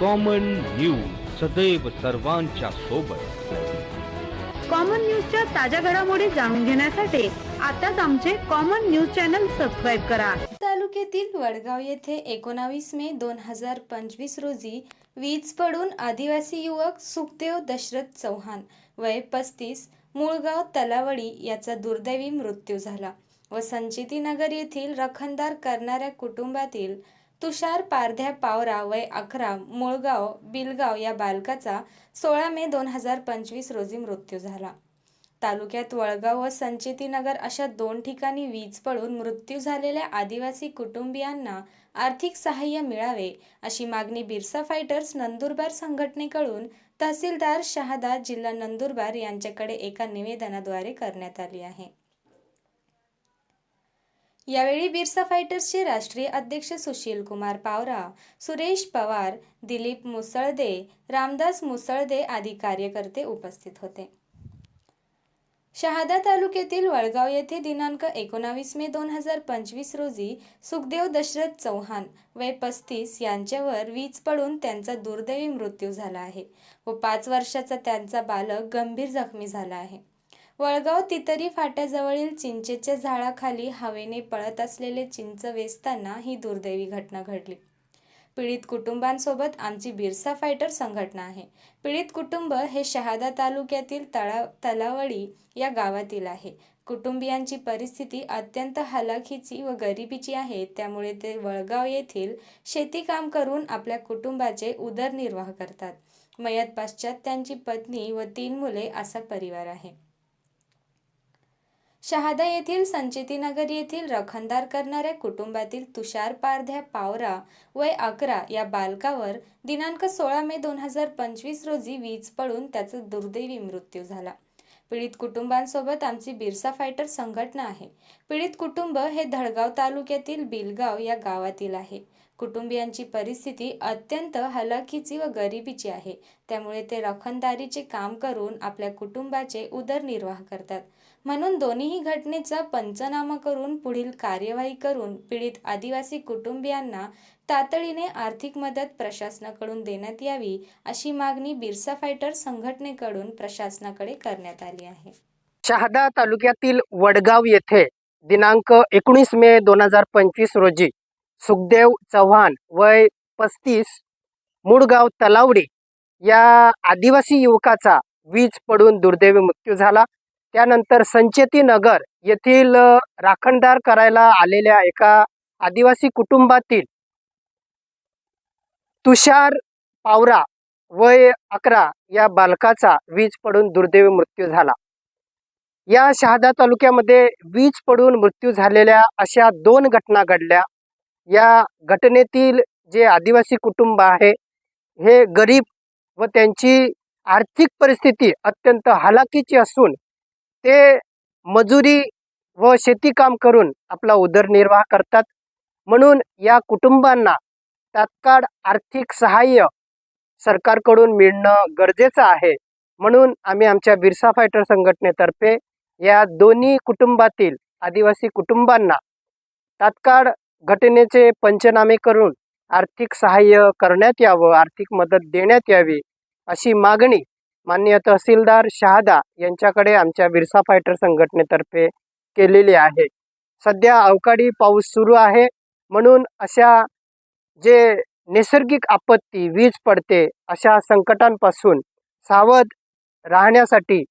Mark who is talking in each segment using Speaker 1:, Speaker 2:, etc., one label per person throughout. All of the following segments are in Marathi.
Speaker 1: कॉमन न्यूज सदैव सर्वांच्या सोबत.
Speaker 2: कॉमन न्यूजच्या ताज्या घडामोडी जाणून घेण्यासाठी आताच आमचे कॉमन न्यूज चॅनल सबस्क्राईब करा.
Speaker 3: तालुक्यातील वडगाव येथे एकोणावीस मे दोन हजार पंचवीस रोजी वीज पडून आदिवासी युवक सुखदेव दशरथ चव्हाण वय पस्तीस मूळगाव तलावडी याचा दुर्दैवी मृत्यू झाला व संचितीनगर येथील रखणदार करणाऱ्या कुटुंबातील तुषार पारध्या पावरा वय अकरा मुळगाव बिलगाव या बालकाचा सोळा मे दोन हजार पंचवीस रोजी मृत्यू झाला. तालुक्यात वळगाव व संचेतीनगर अशा दोन ठिकाणी वीज पडून मृत्यू झालेल्या आदिवासी कुटुंबियांना आर्थिक सहाय्य मिळावे अशी मागणी बिरसा फायटर्स नंदुरबार संघटनेकडून तहसीलदार शहादा जिल्हा नंदुरबार यांच्याकडे एका निवेदनाद्वारे करण्यात आली आहे. यावेळी बिरसा फायटर्सचे राष्ट्रीय अध्यक्ष सुशील कुमार पावरा सुरेश पवार दिलीप मुसळदे रामदास मुसळदे आदी कार्यकर्ते उपस्थित होते. शहादा तालुक्यातील वळगाव येथे दिनांक एकोणावीस मे दोन हजार पंचवीस रोजी सुखदेव दशरथ चौहान वय पस्तीस यांच्यावर वीज पडून त्यांचा दुर्दैवी मृत्यू झाला आहे व पाच वर्षाचा त्यांचा बालक गंभीर जखमी झाला आहे. वळगाव तितरी फाट्याजवळील चिंचेच्या झाडाखाली हवेने पळत असलेले चिंच वेचताना ही दुर्दैवी घटना घडली. पीडित कुटुंबांसोबत आमची बिरसा फायटर संघटना आहे. पीडित कुटुंब हे शहादा तालुक्यातील तळा तलावडी या गावातील आहे. कुटुंबियांची परिस्थिती अत्यंत हलाखीची व गरिबीची आहे. त्यामुळे ते वळगाव येथील शेती काम करून आपल्या कुटुंबाचे उदरनिर्वाह करतात. मयत पश्चात त्यांची पत्नी व तीन मुले असा परिवार आहे. शहादा येथील संचेतीनगर येथील रखणदार करणाऱ्या कुटुंबातील तुषार पारध्या पावरा वय अकरा या बालकावर दिनांक सोळा मे दोन हजार पंचवीस रोजी वीज पडून त्याचा दुर्दैवी मृत्यू झाला. पीडित कुटुंबांसोबत आमची बिरसा फायटर संघटना आहे. पीडित कुटुंब हे धडगाव तालुक्यातील बिलगाव या गावातील आहे. कुटुंबियांची परिस्थिती अत्यंत हलाखीची व गरिबीची आहे. त्यामुळे ते रखणदारीचे काम करून आपल्या कुटुंबाचे उदरनिर्वाह करतात. म्हणून दोन्हीही घटनेचा पंचनामा करून पुढील कार्यवाही करून पीडित आदिवासी कुटुंबियांना तातडीने आर्थिक मदत प्रशासनाकडून देण्यात यावी अशी मागणी बिरसा फायटर संघटनेकडून प्रशासनाकडे करण्यात आली आहे.
Speaker 4: शहादा तालुक्यातील वडगाव येथे दिनांक एकोणीस मे दोन हजार पंचवीस रोजी सुखदेव चव्हाण वय पस्तीस मुळगाव तलावडे या आदिवासी युवकाचा वीज पडून दुर्दैवी मृत्यू झाला. त्यानंतर संचेती नगर येथील राखणदार करायला आलेल्या एका आदिवासी कुटुंबातील तुषार पावरा वय अकरा या बालकाचा वीज पडून दुर्दैवी मृत्यू झाला. या शहादा तालुक्यामध्ये वीज पडून मृत्यू झालेल्या अशा दोन घटना घडल्या. या घटनेतील जे आदिवासी कुटुंब आहे हे गरीब व त्यांची आर्थिक परिस्थिती अत्यंत हालाकीची असून ते मजुरी व शेतीकाम करून आपला उदरनिर्वाह करतात. म्हणून या कुटुंबांना तात्काळ आर्थिक सहाय्य सरकारकडून मिळणं गरजेचं आहे. म्हणून आम्ही आमच्या बिरसा फायटर संघटनेतर्फे या दोन्ही कुटुंबातील आदिवासी कुटुंबांना तात्काळ घटनेचे पंचनामे करून आर्थिक सहाय्य करण्यात यावं आर्थिक मदत देण्यात यावी अशी मागणी मान्य तहसीलदार शहादा यांच्याकडे आमच्या बिरसा फायटर संघटनेतर्फे केलेली आहे. सध्या अवकाळी पाऊस सुरू आहे म्हणून अशा जे नैसर्गिक आपत्ती वीज पडते अशा संकटांपासून सावध राहण्यासाठी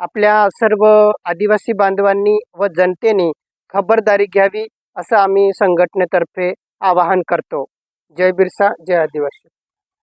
Speaker 4: आपल्या सर्व आदिवासी बांधवांनी व जनतेने खबरदारी घ्यावी असं आम्ही संघटनेतर्फे आवाहन करतो. जय बिरसा जय आदिवासी.